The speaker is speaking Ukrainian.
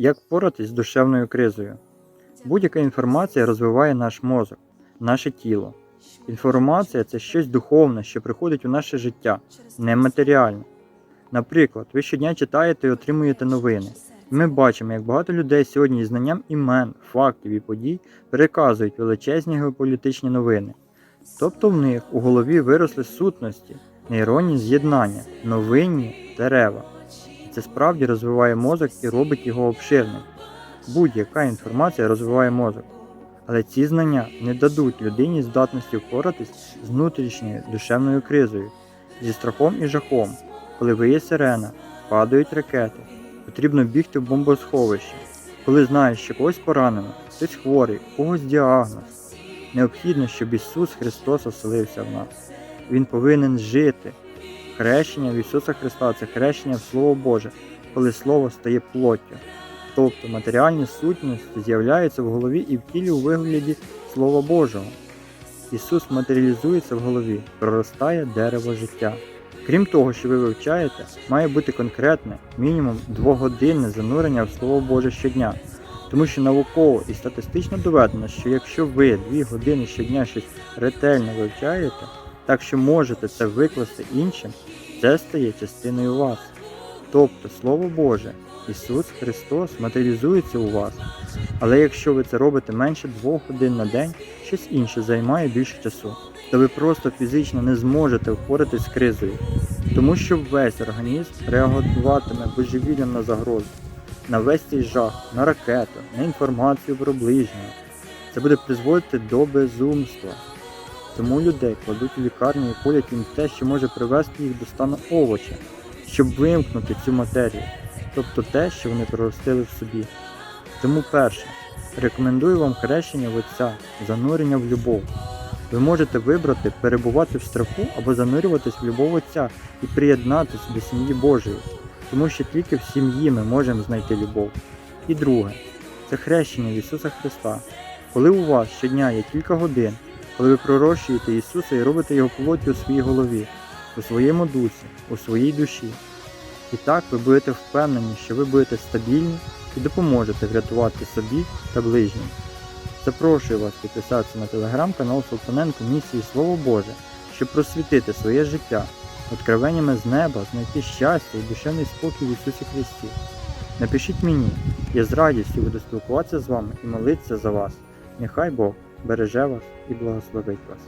Як впоратись з душевною кризою? Будь-яка інформація розвиває наш мозок, наше тіло. Інформація це щось духовне, що приходить у наше життя, нематеріальне. Наприклад, ви щодня читаєте і отримуєте новини. Ми бачимо, як багато людей сьогодні із знанням імен, фактів і подій переказують величезні геополітичні новини. Тобто в них у голові виросли сутності, нейронні з'єднання, новинні дерева. Це справді розвиває мозок і робить його обширним. Будь-яка інформація розвиває мозок. Але ці знання не дадуть людині здатності впоратись з внутрішньою душевною кризою, зі страхом і жахом, коли виє сирена, падають ракети, потрібно бігти в бомбосховище, коли знаєш, що когось поранено, хтось хворий, когось діагноз. Необхідно, щоб Ісус Христос оселився в нас. Він повинен жити. Хрещення в Ісуса Христа це хрещення в Слово Боже, коли Слово стає плоттю. Тобто матеріальні сутності з'являються в голові і в тілі у вигляді Слова Божого. Ісус матеріалізується в голові, проростає дерево життя. Крім того, що ви вивчаєте, має бути конкретне, мінімум двогодинне занурення в Слово Боже щодня. Тому що науково і статистично доведено, що якщо ви дві години щодня щось ретельно вивчаєте, так що можете це викласти іншим, це стає частиною вас. Тобто Слово Боже, Ісус Христос матеріалізується у вас. Але якщо ви це робите менше двох годин на день, щось інше займає більше часу, то ви просто фізично не зможете впоратись з кризою, тому що весь організм реагуватиме божевіллям на загрозу, на весь цей жах, на ракету, на інформацію про ближнього. Це буде призводити до безумства. Тому людей кладуть у лікарню і колять їм те, що може привести їх до стану овоча, щоб вимкнути цю матерію, тобто те, що вони проростили в собі. Тому перше, рекомендую вам хрещення в Отця, занурення в любов. Ви можете вибрати перебувати в страху або занурюватись в любов Отця і приєднатися до сім'ї Божої, тому що тільки в сім'ї ми можемо знайти любов. І друге, це хрещення Ісуса Христа. Коли у вас щодня є кілька годин, коли ви пророщуєте Ісуса і робите Його плоттю у своїй голові, у своєму дусі, у своїй душі. І так ви будете впевнені, що ви будете стабільні і допоможете врятувати собі та ближнім. Запрошую вас підписатися на телеграм-канал Солтаненко місії Слово Боже, щоб просвітити своє життя, откровеннями з неба, знайти щастя і душевний спокій в Ісусі Христі. Напишіть мені, я з радістю буду спілкуватися з вами і молитися за вас. Нехай Бог береже вас і благословить вас.